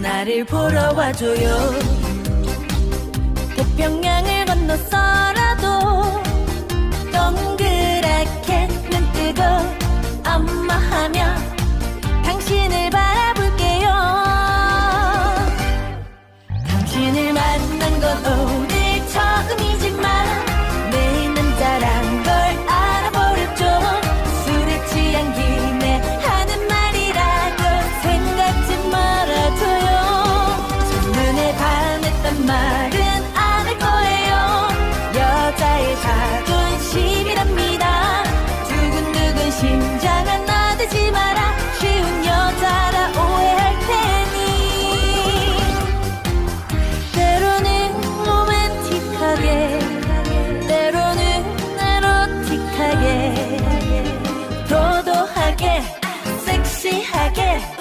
나를 보러 와줘요. 태평양을 건너서 말은 안 할 거예요. 여자의 자존심이랍니다. 두근두근 심장은 나대지 마라. 쉬운 여자라 오해할 테니. 때로는 로맨틱하게 때로는 에로틱하게 도도하게 섹시하게.